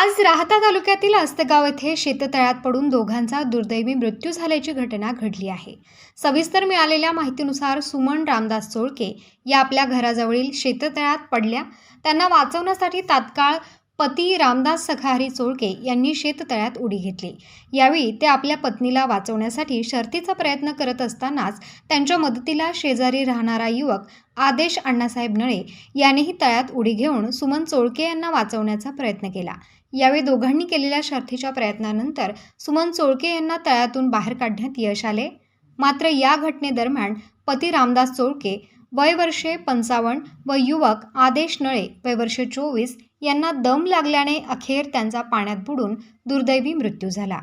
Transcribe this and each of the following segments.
आज राहता तालुक्यातील अस्तगाव येथे शेततळ्यात पडून दोघांचा दुर्दैवी मृत्यू झाल्याची घटना घडली आहे. सविस्तर मिळालेल्या माहितीनुसार सुमन रामदास चोळके या आपल्या घराजवळील शेततळ्यात पडल्या. त्यांना वाचवण्यासाठी तात्काळ पती रामदास सखारी चोळके यांनी शेततळ्यात उडी घेतली. यावेळी ते आपल्या पत्नीला वाचवण्यासाठी शर्थीचा प्रयत्न करत असतानाच त्यांच्या मदतीला शेजारी राहणारा युवक आदेश अण्णासाहेब नळे यानेही तळ्यात उडी घेऊन सुमन चोळके यांना वाचवण्याचा प्रयत्न केला. यावेळी दोघांनी केलेल्या शर्थीच्या प्रयत्नानंतर सुमन चोळके यांना तळ्यातून बाहेर काढण्यात यश आले. मात्र या घटनेदरम्यान पती रामदास चोळके वय वर्षे पंचावन्न व युवक आदेश नळे वय वर्षे चोवीस यांना दम लागल्याने अखेर त्यांचा पाण्यात बुडून दुर्दैवी मृत्यू झाला.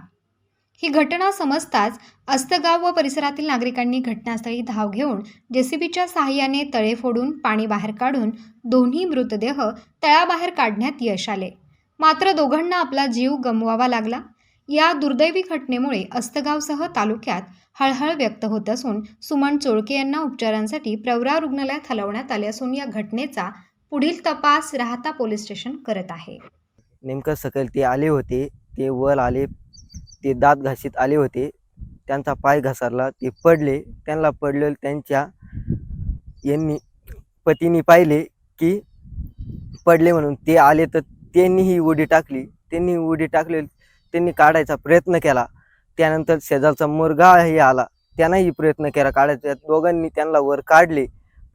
ही घटना समजताच अस्तगाव व परिसरातील नागरिकांनी घटनास्थळी धाव घेऊन जेसीबीच्या सहाय्याने तळे फोडून पाणी बाहेर काढून दोन्ही मृतदेह तळाबाहेर काढण्यात यश आले. मात्र दोघांना आपला जीव गमवावा लागला. या दुर्दैवी घटनेमुळे अस्तगावसह तालुक्यात हळहळ व्यक्त होत असून सुमन चोळके यांना उपचारांसाठी प्रवरा रुग्णालयात हलवण्यात आले असून या घटनेचा पुढील तपास राहता पोलीस स्टेशन करत आहे. नेमकं सकल ते आले होते ते वर आले ते दात घासीत आले होते त्यांचा पाय घसरला ते पडले त्यांना पडले त्यांच्या यांनी पतीने पाहिले की पडले म्हणून ते आले तर त्यांनी ही उडी टाकली त्यांनी उडी टाकली त्यांनी काढायचा प्रयत्न केला. त्यानंतर शेजारचा मुरगाही आला. त्यांनाही प्रयत्न केला काढायचा. दोघांनी त्यांना वर काढले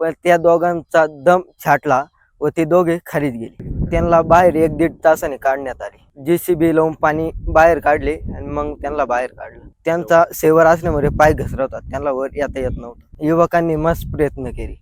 पण त्या दोघांचा दम छाटला व ते दोघे खालीच गेले. त्यांना बाहेर एक दीड तासाने काढण्यात आले. जे सी बी लावून पाणी बाहेर काढले आणि मग त्यांना बाहेर काढलं. त्यांचा सेवर असल्यामुळे पाय घसरवतात. त्यांना वर येता येत नव्हतं. युवकांनी मस्त प्रयत्न केले.